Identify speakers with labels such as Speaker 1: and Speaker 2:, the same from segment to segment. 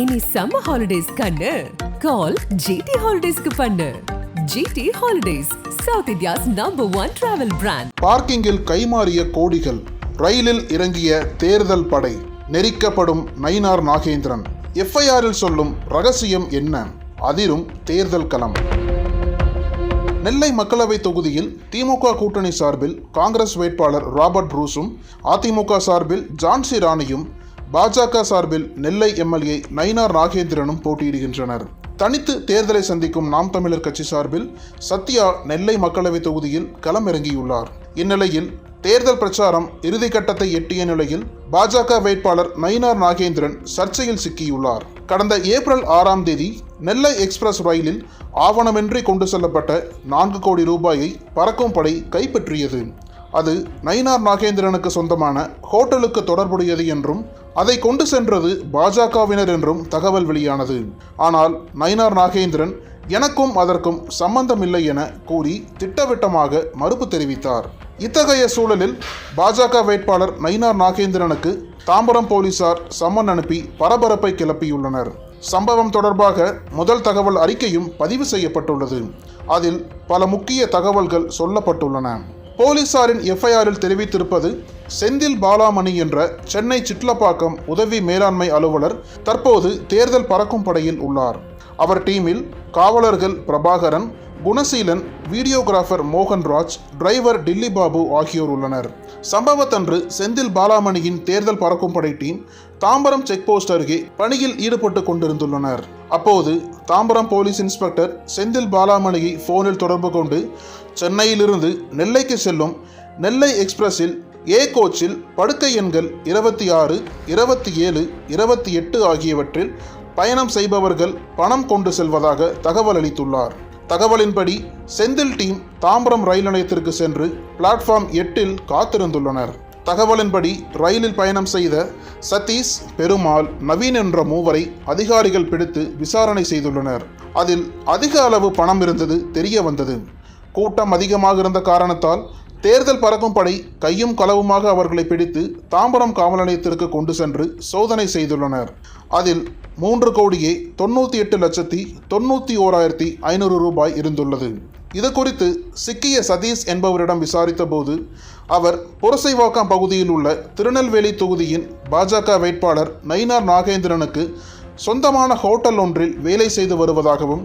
Speaker 1: Any summer holidays கண்ணு. Call GT ஹாலிடேஸ்க்கு பண்ணு. GD holidays south India's number one travel brand
Speaker 2: பார்க்கிங்கில் கைமாறிய கோடிகள் ரயிலில் இறங்கிய தேர்தல் படை நெரிக்கப்படும் நயினார் நாகேந்திரன். எஃப்ஐஆரில் சொல்லும் ரகசியம் என்ன? அதிரும் தேர்தல் களம். நெல்லை மக்களவை தொகுதியில் திமுக கூட்டணி சார்பில் காங்கிரஸ் வேட்பாளர் ராபர்ட் ப்ரூஸும் அதிமுக சார்பில் ஜான்சி ராணியும் பாஜக சார்பில் நெல்லை எம்எல்ஏ நயினார் நாகேந்திரனும் போட்டியிடுகின்றனர். தனித்து தேர்தலை சந்திக்கும் நாம் தமிழர் கட்சி சார்பில் சத்யா நெல்லை மக்களவைத் தொகுதியில் களமிறங்கியுள்ளார். இந்நிலையில் தேர்தல் பிரச்சாரம் இறுதிக்கட்டத்தை எட்டிய நிலையில் பாஜக வேட்பாளர் நயினார் நாகேந்திரன் சர்ச்சையில் சிக்கியுள்ளார். கடந்த ஏப்ரல் ஆறாம் தேதி நெல்லை எக்ஸ்பிரஸ் ரயிலில் ஆவணமின்றி கொண்டு செல்லப்பட்ட நான்கு கோடி ரூபாயை பறக்கும் படை கைப்பற்றியது. அது நயினார் நாகேந்திரனுக்கு சொந்தமான ஹோட்டலுக்கு தொடர்புடையது என்றும் அதை கொண்டு சென்றது பாஜகவினர் என்றும் தகவல் வெளியானது. ஆனால் நயினார் நாகேந்திரன் எனக்கும் அதற்கும் சம்பந்தமில்லை என கூறி திட்டவட்டமாக மறுப்பு தெரிவித்தார். இத்தகைய சூழலில் பாஜக வேட்பாளர் நயினார் நாகேந்திரனுக்கு தாம்பரம் போலீசார் சம்மன் அனுப்பி பரபரப்பை கிளப்பியுள்ளனர். சம்பவம் தொடர்பாக முதல் தகவல் அறிக்கையும் பதிவு செய்யப்பட்டுள்ளது. அதில் பல முக்கிய தகவல்கள் சொல்லப்பட்டுள்ளன. போலீசாரின் எஃப்ஐஆரில் தெரிவித்திருப்பது செந்தில் பாலாமணி என்ற சென்னை சிட்லப்பாக்கம் உதவி மேலாண்மை அலுவலர் தற்போது தேர்தல் பறக்கும் படையில் உள்ளார். அவர் டீமில் காவலர்கள் பிரபாகரன் குணசீலன் வீடியோகிராஃபர் மோகன்ராஜ் டிரைவர் டில்லி பாபு ஆகியோர் உள்ளனர். சம்பவத்தன்று செந்தில் பாலாமணியின் தேர்தல் பறக்கும் படை டீம் தாம்பரம் செக் போஸ்ட் அருகே பணியில் ஈடுபட்டு கொண்டிருந்துள்ளனர். அப்போது தாம்பரம் போலீஸ் இன்ஸ்பெக்டர் செந்தில் பாலாமணியை ஃபோனில் தொடர்பு கொண்டு சென்னையிலிருந்து நெல்லைக்கு செல்லும் நெல்லை எக்ஸ்பிரஸில் ஏ கோச்சில் படுக்கை எண்கள் இருபத்தி ஆறு இருபத்தி ஏழு இருபத்தி எட்டு ஆகியவற்றில் பயணம் செய்பவர்கள் பணம் கொண்டு செல்வதாக தகவல் அளித்துள்ளார். தகவலின்படி செந்தில் டீம் தாம்பரம் ரயில் நிலையத்திற்கு சென்று பிளாட்ஃபார்ம் எட்டில் காத்திருந்துள்ளனர். தகவலின்படி ரயிலில் பயணம் செய்த சதீஷ் பெருமாள் நவீன் என்ற மூவரை அதிகாரிகள் பிடித்து விசாரணை செய்துள்ளனர். அதில் அதிக அளவு பணம் இருந்தது தெரிய வந்தது. கூட்டம் அதிகமாக இருந்த காரணத்தால் தேர்தல் பறக்கும் படை கையும் களவுமாக அவர்களை பிடித்து தாம்பரம் காவல் நிலையத்திற்கு கொண்டு சென்று சோதனை செய்துள்ளனர். அதில் மூன்று கோடியே தொண்ணூற்றி எட்டு லட்சத்தி தொண்ணூற்றி ஓராயிரத்தி ஐநூறு ரூபாய் இருந்துள்ளது. இது குறித்து சிக்கிய சதீஷ் என்பவரிடம் விசாரித்தபோது அவர் புரசைவாக்கம் பகுதியில் உள்ள திருநெல்வேலி தொகுதியின் பாஜக வேட்பாளர் நயினார் நாகேந்திரனுக்கு சொந்தமான ஹோட்டல் ஒன்றில் வேலை செய்து வருவதாகவும்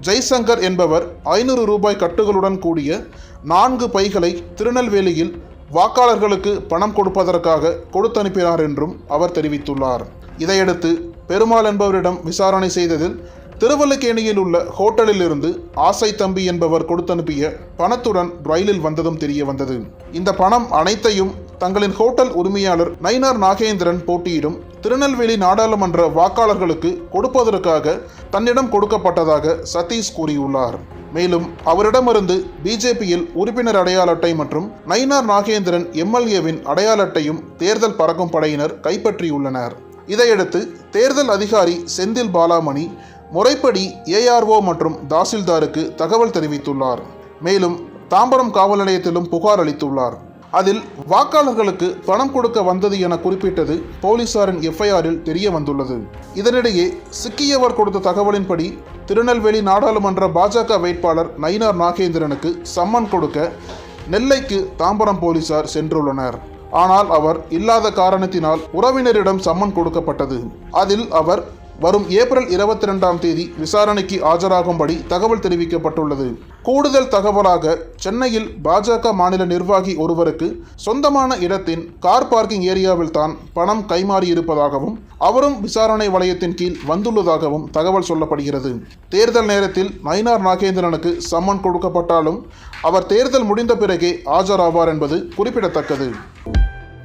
Speaker 2: ஜெய்சங்கர் என்பவர் ஐநூறு ரூபாய் கட்டுகளுடன் கூடிய நான்கு பைகளை திருநெல்வேலியில் வாக்காளர்களுக்கு பணம் கொடுப்பதற்காக கொடுத்தனுப்பினார் என்றும் அவர் தெரிவித்துள்ளார். இதையடுத்து பெருமாள் என்பவரிடம் விசாரணை செய்ததில் திருவல்லிக்கேணியில் உள்ள ஹோட்டலில் இருந்து ஆசை தம்பி என்பவர் கொடுத்தனுப்பிய பணத்துடன் ரயிலில் வந்ததும் தெரிய வந்தது. இந்த பணம் அனைத்தையும் தங்களின் ஹோட்டல் உரிமையாளர் நயினார் நாகேந்திரன் போட்டியிடும் திருநெல்வேலி நாடாளுமன்ற வாக்காளர்களுக்கு கொடுப்பதற்காக தன்னிடம் கொடுக்கப்பட்டதாக சதீஷ் கூறியுள்ளார். மேலும் அவரிடமிருந்து பிஜேபியில் உறுப்பினர் அடையாள அட்டை மற்றும் நயினார் நாகேந்திரன் எம்எல்ஏவின் அடையாள அட்டையும் தேர்தல் பறக்கும் படையினர் கைப்பற்றியுள்ளனர். இதையடுத்து தேர்தல் அதிகாரி செந்தில் பாலாமணி முறைப்படி ஏஆர்ஓ மற்றும் தாசில்தாருக்கு தகவல் தெரிவித்துள்ளார். மேலும் தாம்பரம் காவல் நிலையத்திலும் புகார் அளித்துள்ளார். அதில் வாக்காளர்களுக்கு பணம் கொடுக்க வந்தது என குறிப்பிட்டது போலீசாரின் எஃப்ஐஆரில் தெரிய வந்துள்ளது இதனிடையே சிக்கியவர் கொடுத்த தகவலின்படி திருநெல்வேலி நாடாளுமன்ற பாஜக வேட்பாளர் நயினார் நாகேந்திரனுக்கு சம்மன் கொடுக்க நெல்லைக்கு தாம்பரம் போலீசார் சென்றுள்ளனர். ஆனால் அவர் இல்லாத காரணத்தினால் உறவினரிடம் சம்மன் கொடுக்கப்பட்டது. அதில் அவர் வரும் ஏப்ரல் இருபத்தி ரெண்டாம் தேதி விசாரணைக்கு ஆஜராகும்படி தகவல் தெரிவிக்கப்பட்டுள்ளது. கூடுதல் தகவலாக சென்னையில் பாஜக மாநில நிர்வாகி ஒருவருக்கு சொந்தமான இடத்தின் கார் பார்க்கிங் ஏரியாவில் தான் பணம் கைமாறியிருப்பதாகவும் அவரும் விசாரணை வளையத்தின் கீழ் வந்துள்ளதாகவும் தகவல் சொல்லப்படுகிறது. தேர்தல் நேரத்தில் நயினார் நாகேந்திரனுக்கு சம்மன் கொடுக்கப்பட்டாலும் அவர் தேர்தல் முடிந்த பிறகே ஆஜராவார் என்பது குறிப்பிடத்தக்கது.